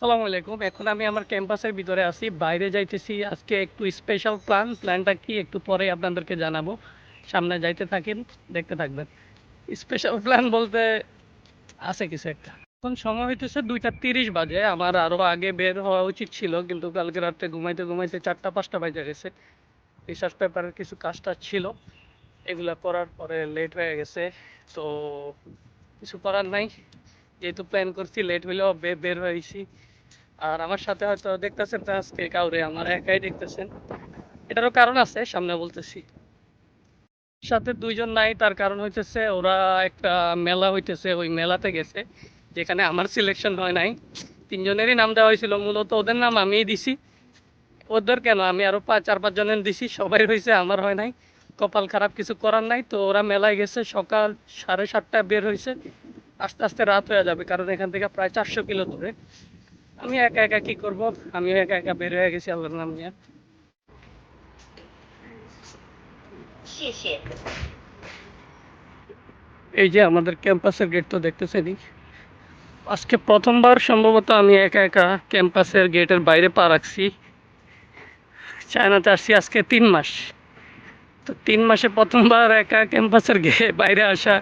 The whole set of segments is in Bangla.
আসসালামু আলাইকুম। এখন আমি আমার ক্যাম্পাসের ভিতরে আছি। বাইরে যাইতেছি। আজকে একটু স্পেশাল প্ল্যান প্ল্যানটা কি একটু পরে আপনাদেরকে জানাব। সামনে যাইতে থাকেন, দেখতে থাকবেন। স্পেশাল প্ল্যান বলতে আছে কিছু একটা। এখন সময় হইতেছে দুইটা তিরিশ বাজে। আমার আরও আগে বের হওয়া উচিত ছিল, কিন্তু কালকে রাত্রে ঘুমাইতে ঘুমাইতে চারটা, পাঁচটা বাজে গেছে। রিসার্চ পেপারের কিছু কাজটা ছিল। এগুলা করার পরে লেট হয়ে গেছে। তো কিছু করার নাই। যেহেতু প্ল্যান করছি লেট হইলেও বের হয়েছি। আর আমার সাথে হয়তো দেখতেছেন না আজকে কাউরে, আমার একাই দেখতেছেন। এটারও কারণ আছে, সামনে বলতেছি। সাথে দুইজন নাই, তার কারণ হইতেছে ওরা একটা মেলা হইতেছে, ওই মেলাতে গেছে, যেখানে আমার সিলেকশন হয় নাই। তিনজনেরই নাম দেওয়া হয়েছিল, মূলত ওদের নাম আমিই দিছি। ওদের কেন, আমি আরও পাঁচ চার পাঁচ জনের দিছি, সবাই হয়েছে আমার হয় নাই। কপাল খারাপ কিছু করার নাই, তো ওরা মেলায় গেছে, সকাল সাড়ে সাতটায় বের হয়েছে আস্তে আস্তে রাত হয়ে যাবে, কারণ এখান থেকে প্রায় চারশো কিলো দূরে। আমি একা একা কি করব? আমিও একা একা বের হয়ে গেছি আল্লাহর নাম নিয়ে। এই যে আমাদের ক্যাম্পাসের গেট তো দেখতেছেনই। আজকে প্রথমবার সম্ভবত আমি একা একা ক্যাম্পাসের গেটের বাইরে পা রাখছি। চায়নাতে আসছি আজকে তিন মাস। তো তিন মাসে প্রথমবার একা ক্যাম্পাসের বাইরে আসা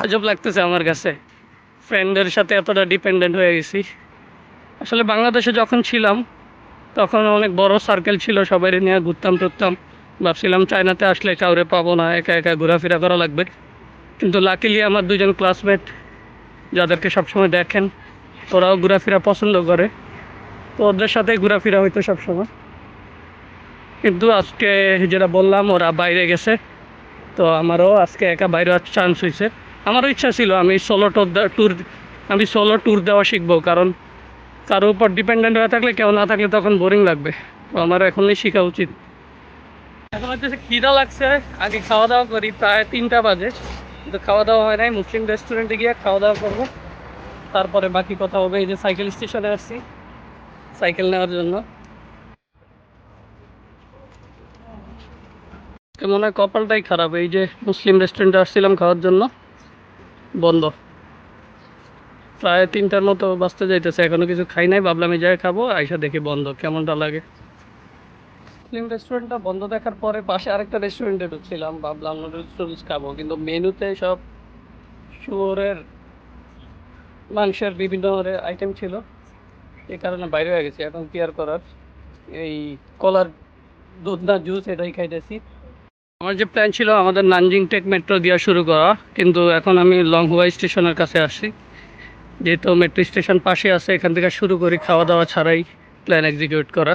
আজব লাগতেছে আমার কাছে। ফ্রেন্ডের সাথে এতটা ডিপেন্ডেন্ট হয়ে গেছি। আসলে বাংলাদেশে যখন ছিলাম, তখন অনেক বড় সার্কেল ছিল, সবাই নিয়ে ঘুরতাম, টুরতাম। ভাবছিলাম চায়নাতে আসলে কাউরে পাবো না, একা একা ঘোরাফেরা করা লাগবে। কিন্তু লাকিলি আমার দুজন ক্লাসমেট যাদেরকে সবসময় দেখেন, ওরাও ঘোরাফেরা পছন্দ করে। তো ওদের সাথে ঘোরাফেরা হইতো সবসময়। কিন্তু আজকে যেটা বললাম, ওরা বাইরে গেছে। তো আমারও আজকে একা বাইরে চান্স হয়েছে আমারও ইচ্ছা ছিল, আমি সোলো টুর ট্যুর আমি সোলো ট্যুর দেওয়া শিখব, কারণ কারও উপর ডিপেন্ডেন্ট হয়ে থাকলে, কেউ না থাকলে তখন বোরিং লাগবে। তো আমার এখনই শেখা উচিত। এখন হচ্ছে খিদা লাগছে। আগে খাওয়া দাওয়া করি, প্রায় তিনটা বাজে। কিন্তু খাওয়া দাওয়া হয় নাই। মুসলিম রেস্টুরেন্টে গিয়ে খাওয়া দাওয়া করব। তারপরে বাকি কথা হবে। এই যে সাইকেল স্টেশনে আসছি। সাইকেল নেওয়ার জন্য। মনে হয়? কপালটাই খারাপ। এই যে মুসলিম রেস্টুরেন্টে আসছিলাম খাওয়ার জন্য। বন্ধ। প্রায় তিনটার মতো বাঁচতে যাইতেছে। এখনও কিছু খাই নাই, ভাবলাম এই জায়গায় খাব, আইসা দেখি বন্ধ, কেমনটা লাগে। মুসলিম রেস্টুরেন্টটা বন্ধ দেখার পরে পাশে আরেকটা রেস্টুরেন্টে ঢুকছিলাম, ভাবলাম নুডলস খাব। কিন্তু মেনুতে সব শুয়োরের মাংসের বিভিন্ন আইটেম ছিল। এই কারণে বাইরে হয়ে গেছি। এখন কি আর করার? এই কলার দুধ না জুস এটাই খাইতেছি। আমার যে প্ল্যান ছিল, আমাদের নানজিং টেক মেট্রো দেওয়া শুরু করা। কিন্তু এখন আমি লং হুয়াই স্টেশনের কাছে আসছি। যেহেতু মেট্রো স্টেশন পাশে আছে, এখান থেকে শুরু করি খাওয়া দাওয়া ছাড়াই প্ল্যান এক্সিকিউট করা।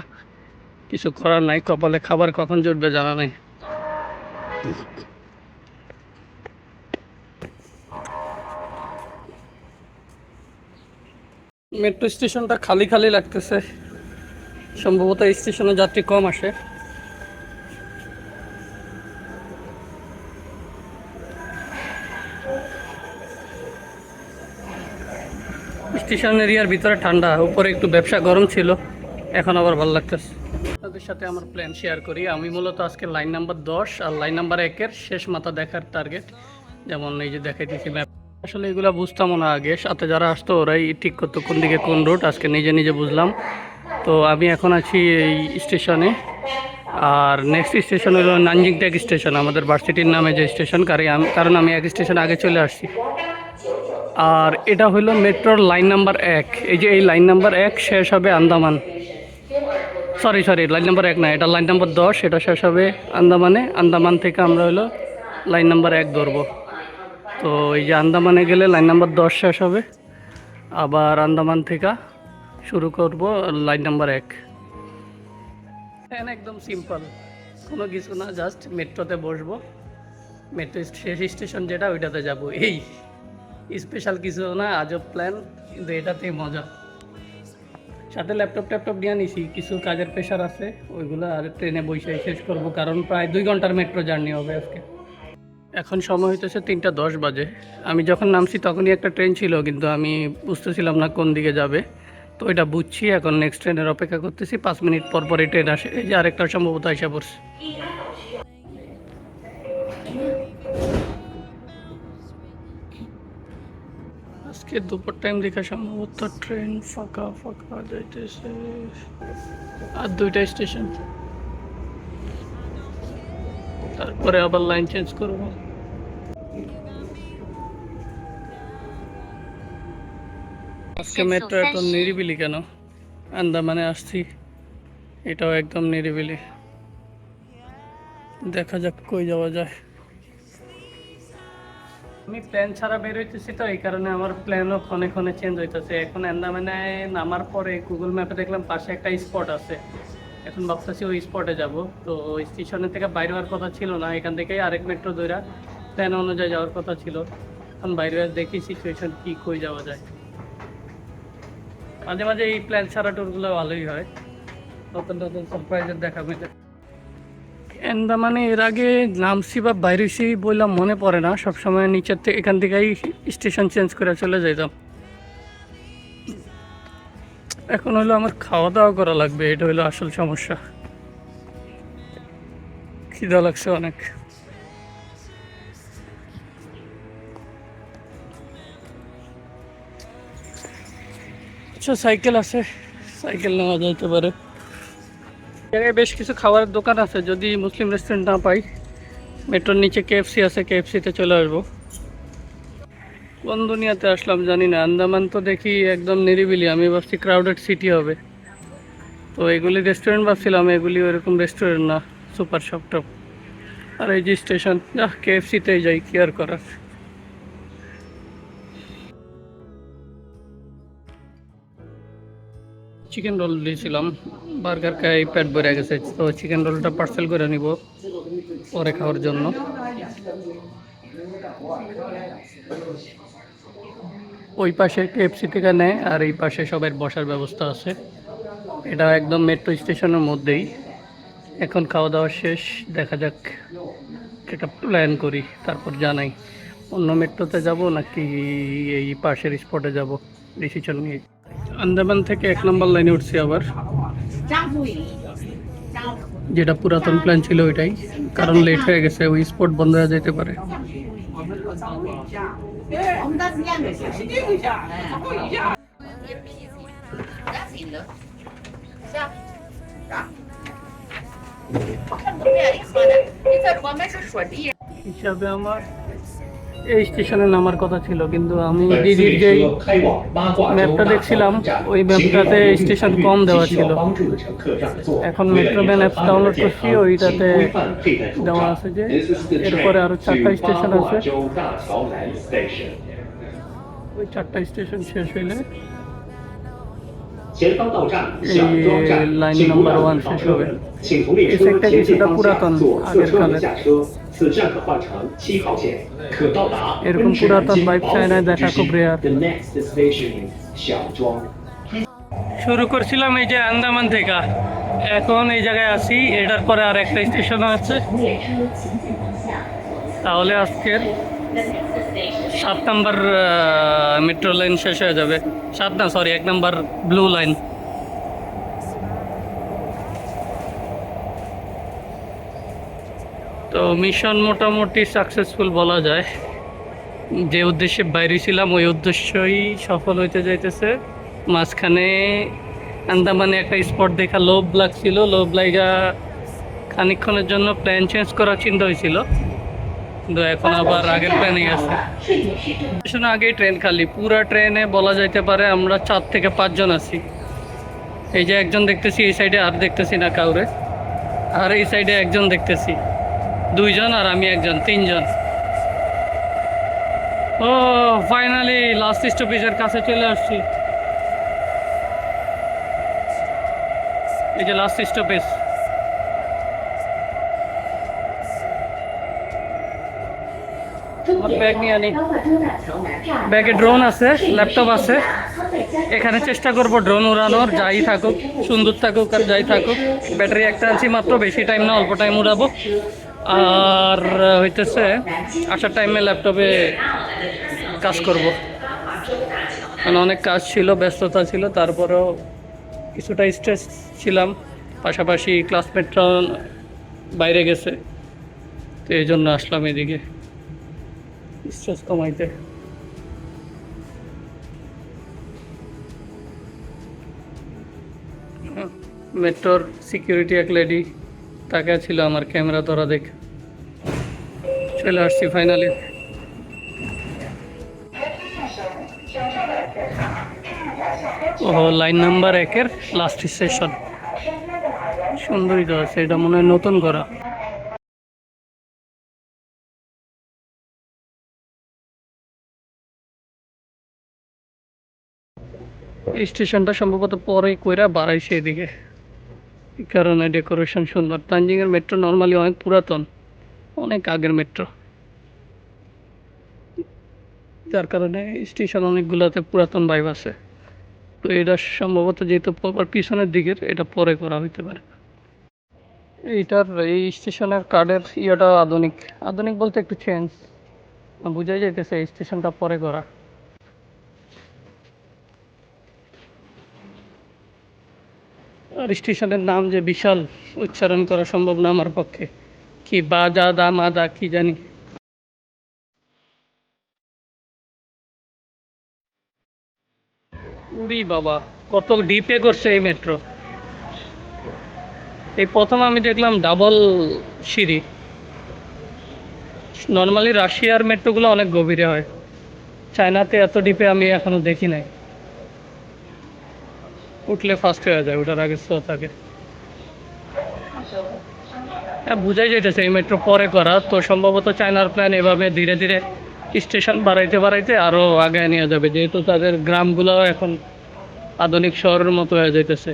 কিছু করার নাই, কপালে খাবার কখন জুটবে জানা নেই। মেট্রো স্টেশনটা খালি খালি লাগতেছে। সম্ভবত এই স্টেশনে যাত্রী কম আসে। স্টেশন এরিয়ার ভিতরে ঠান্ডা, উপরে একটু ব্যবসা গরম ছিল, এখন আবার ভালো লাগতেছে। তাদের সাথে আমার প্ল্যান শেয়ার করি। আমি মূলত আজকে লাইন নাম্বার দশ আর লাইন নাম্বার একের শেষ মাথা দেখার টার্গেট যেমন এই যে দেখাইতেছি ম্যাপ আসলে এগুলো বুঝতাম না আগে। সাথে যারা আসতো ওরাই ঠিক করতো কোন দিকে কোন রুট আজকে নিজে নিজে বুঝলাম। তো আমি এখন আছি এই স্টেশনে আর নেক্সট স্টেশন হলো নানজিং টেক স্টেশন আমাদের ভার্সিটির নামে যে স্টেশন কারণ আমি এক স্টেশন আগে চলে আসছি। আর এটা হলো মেট্রোর লাইন নাম্বার এক। এই যে এই লাইন নাম্বার এক শেষ হবে Andaman. Sorry sorry line number এক না, এটা লাইন নাম্বার দশ, এটা শেষ হবে আন্দামানে। আন্দামান থেকে আমরা হলো লাইন নাম্বার এক ধরবো। তো এই যে আন্দামানে গেলে লাইন নাম্বার দশ শেষ হবে। আবার আন্দামান থেকে শুরু করব লাইন নাম্বার এক। একদম সিম্পল কোনো কিছু না জাস্ট মেট্রোতে বসবো। মেট্রো শেষ স্টেশন যেটা, ওইটাতে যাব। এই। স্পেশাল কিছু না আজব প্ল্যান কিন্তু এটাতেই মজা। সাথে ল্যাপটপ ট্যাপটপ নিয়ে নিছি, কিছু কাজের প্রেশার আছে, ওইগুলো আর ট্রেনে বসে শেষ করব, কারণ প্রায় দুই ঘণ্টার মেট্রো জার্নি হবে আজকে। এখন সময় হইতেছে তিনটা দশ বাজে। আমি যখন নামছি তখনই একটা ট্রেন ছিল, কিন্তু আমি বুঝতেছিলাম না কোন দিকে যাবে। তো এটা বুঝছি, এখন নেক্সট ট্রেনের অপেক্ষা করতেছি, পাঁচ মিনিট পর পরই ট্রেন আসে। এই যে আরেকটা সম্ভবত আইসা পড়ছে। আজকে দুপুর টাইম দেখা সম্ভবত ট্রেন ফাঁকা ফাঁকা যাইতেছে। আর দুইটা স্টেশন তারপরে আবার লাইন চেঞ্জ করব। আজকে মেট্রো এত নিরিবিলি কেন? আন্দামানে আসছি। এটাও একদম নিরিবিলি। দেখা যাক কই যাওয়া যায়। আমি প্ল্যান ছাড়া বের হইতেছি তো, এই কারণে আমার প্ল্যানও ক্ষণে ক্ষণে চেঞ্জ হইতেছে। এখন আন্দামানে নামার পরে গুগল ম্যাপে দেখলাম পাশে একটা স্পট আছে। এখন ভাবতেছি ওই স্পটে যাব। তো ওই স্টেশনের থেকে বাইরে হওয়ার কথা ছিল না, এখান থেকেই আরেক মেট্রো ধরা প্ল্যান অনুযায়ী যাওয়ার কথা ছিল। এখন বাইরে দেখি সিচুয়েশন কি, কই যাওয়া যায়। মাঝে মাঝে এই প্ল্যান ছাড়া ট্যুরগুলো ভালোই হয়। নতুন নতুন সারপ্রাইজের দেখা মিলে আন্দামানে এর আগে নামছি বা বাইরেছি বললাম মনে পড়ে না, সবসময় নিচের থেকে এখান থেকেই স্টেশন চেঞ্জ করে চলে যেতাম এখন হলো আমার খাওয়া দাওয়া করা লাগবে, এটা হলো আসল সমস্যা। খিদা লাগছে অনেক। আচ্ছা সাইকেল আছে, সাইকেল নেওয়া যাইতে পারে। জায়গায় বেশ কিছু খাবারের দোকান আছে, যদি মুসলিম রেস্টুরেন্ট না পাই। মেট্রোর নিচে কেএফসি আছে কেএফসিতে চলে আসব। কোন দুনিয়াতে আসলাম জানি না, আন্দামান তো দেখি একদম নিরিবিলি, আমি ভাবছি ক্রাউডেড সিটি হবে। তো এগুলি রেস্টুরেন্ট ভাবছিলাম, এগুলি ওরকম রেস্টুরেন্ট না সুপার শপ টপ আর এই যে স্টেশন যা কেএফসিতেই যাই, কি আর করার। চিকেন রোল দিয়েছিলাম বার্গার খাই, পেট ভরে গেছে, তো চিকেন রোলটা পার্সেল করে নিব পরে খাওয়ার জন্য। ওই পাশে কেএফসি থেকে নেয়, আর এই পাশে সবার বসার ব্যবস্থা আছে। এটা একদম মেট্রো স্টেশনের মধ্যেই। এখন খাওয়া দাওয়া শেষ, দেখা যাক একটা প্ল্যান করি, তারপর জানাই। অন্য মেট্রোতে যাব নাকি এই পাশের স্পটে যাব? ডিসিশন নিয়ে। আন্দামান থেকে এক নম্বর লাইনে উঠছি আবার। যেটা পুরাতন প্ল্যান ছিল ওইটাই, কারণ লেট হয়ে গেছে, ওই স্পট বন্ধ হয়ে যেতে পারে। হিসাবে আমার এই স্টেশনে নামার কথা ছিল কিন্তু আমি দিদির যে ম্যাপটা দেখছিলাম ওই ম্যাপটাতে স্টেশন কম দেওয়া ছিল। এখন মেট্রো ম্যান অ্যাপ ডাউনলোড করছি ওইটাতে দেওয়া আছে যে এরপরে আরও চারটা স্টেশন আছে। ওই চারটা স্টেশন শেষ হইলে এই লাইন নাম্বার ওয়ান শেষ হবে। কিছুটা পুরাতন আগের কালের। 此站可换乘七号线，可到达 এরকম 温泉 পুরাতন 南 বাইক 京 চায়নায় 宝 দেখা 福之 খুব 星。 রেয়ার The next station 小庄。 শুরু করছিলাম এই যে আন্দামান থেকে এখন এই জায়গায় আছি এটার পরে আর একটা স্টেশন আছে তাহলে আজকের সাত নাম্বার মেট্রো লাইন শেষ হয়ে যাবে সাত না সরি এক নাম্বার ব্লু লাইন তো মিশন মোটামুটি সাকসেসফুল বলা যায়। যে উদ্দেশ্যে বাইরে ছিলাম, ওই উদ্দেশ্যই সফল হইতে যাইতেছে। মাঝখানে আন্দামানে একটা স্পট দেখা লোভ লাগছিল, লোভ লাগা খানিকক্ষণের জন্য প্ল্যান চেঞ্জ করার চিন্তা হয়েছিল কিন্তু এখন আবার আগের প্ল্যানিং আছে। স্টেশন আগেই ট্রেন খালি, পুরা ট্রেনে বলা যাইতে পারে আমরা চার থেকে পাঁচজন আছি। এই যে একজন দেখতেছি, এই সাইডে আর দেখতেছি না কাউরে। আর এই সাইডে একজন দেখতেছি। দুইজন আর আমি একজন, তিনজন। ও ফাইনালি লাস্ট স্টপেজের কাছে চলে আসছি। এই যে লাস্ট স্টপেজ ব্যাগ নিয়ে আনি। ব্যাগে ড্রোন আছে ল্যাপটপ আছে। এখানে চেষ্টা করব ড্রোন উড়ানোর, যাই থাকুক, সুন্দর থাকুক আর যাই থাকুক। ব্যাটারি একটা আনছি মাত্র, বেশি টাইম না, অল্প টাইম উড়াবো। আর হইতেছে, আসার টাইমে ল্যাপটপে কাজ করব। মানে অনেক কাজ ছিল, ব্যস্ততা ছিল, তারপরেও কিছুটা স্ট্রেস ছিলাম। পাশাপাশি ক্লাসমেটরা বাইরে গেছে, তো এই জন্য আসলাম এদিকে স্ট্রেস কমাইতে। হ্যাঁ, মেট্রোর সিকিউরিটি এক লেডি তাকে ছিল আমার ক্যামেরা ধরা দেখ। চলে আসছি ফাইনালি ও লাইন নাম্বার একের লাস্ট স্টেশন সুন্দরই তো আছে, এটা মনে হয় নতুন করা। স্টেশনটা সম্ভবত পরে কইরা বাড়াইছে এদিকে। কারণে ডেকোরেশন সুন্দর। তানজিংয়ের মেট্রো নর্মালি অনেক পুরাতন, অনেক আগের মেট্রো যার কারণে স্টেশন অনেকগুলোতে পুরাতন ভাইব আছে। তো এটা সম্ভবত যেহেতু পিছনের দিকের, এটা পরে করা হইতে পারে। এইটার, এই স্টেশনের কার্ডের ইয়েটা আধুনিক। আধুনিক বলতে একটু চেঞ্জ বোঝাই যাইতেছে এই স্টেশনটা পরে করা। আর স্টেশনের নাম যে বিশাল উচ্চারণ করা সম্ভব না আমার পক্ষে। কি বাজা দা মাদা কি জানি। উরি বাবা, কত ডিপে করছে এই মেট্রো। এই প্রথম আমি দেখলাম ডাবল সিঁড়ি। নর্মালি রাশিয়ার মেট্রোগুলো অনেক গভীরে হয়। চায়নাতে এত ডিপে আমি এখনও দেখি নাই। উঠলে ফার্স্ট হয়ে যায়, ওটার আগে স্লো থাকে। হ্যাঁ বুঝাই যাইতেছে, এই মেট্রো পরে করা। তো সম্ভবত চায়নার প্ল্যান এভাবে ধীরে ধীরে স্টেশন বাড়াইতে বাড়াইতে আরও আগে নিয়ে যাবে। যেহেতু তাদের গ্রামগুলো এখন আধুনিক শহরের মতো হয়ে যাইতেছে।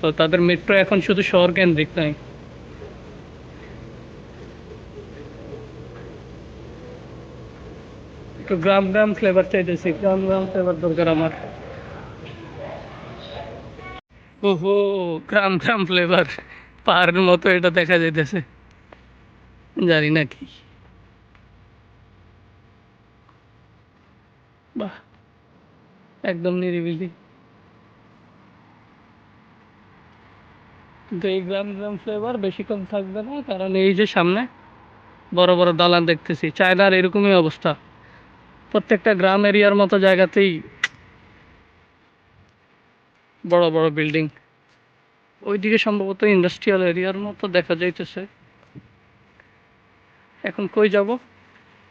তো তাদের মেট্রো এখন শুধু শহর কেন্দ্রিক নাই একটু গ্রাম গ্রাম ফ্লেভার চাইতেছি। গ্রাম গ্রাম ফ্লেভার দরকার আমার। ওহো গ্রাম গ্রাম ফ্লেভার পাহাড়ের মতো এটা দেখা যাইতেছে। জানি না কি। বাহ, একদম নিরিবিলি। কিন্তু এই গ্রাম গ্রাম ফ্লেভার বেশিক্ষণ থাকবে না, কারণ এই যে সামনে বড় বড় দালান দেখতেছি, চায়নার এরকমই অবস্থা। প্রত্যেকটা গ্রাম এরিয়ার মতো জায়গাতেই বড় বড় বিল্ডিং ওইদিকে সম্ভবত ইন্ডাস্ট্রিয়াল এরিয়ার মতো দেখা যাইতেছে। এখন কই যাব?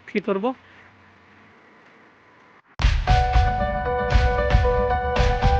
কি করব?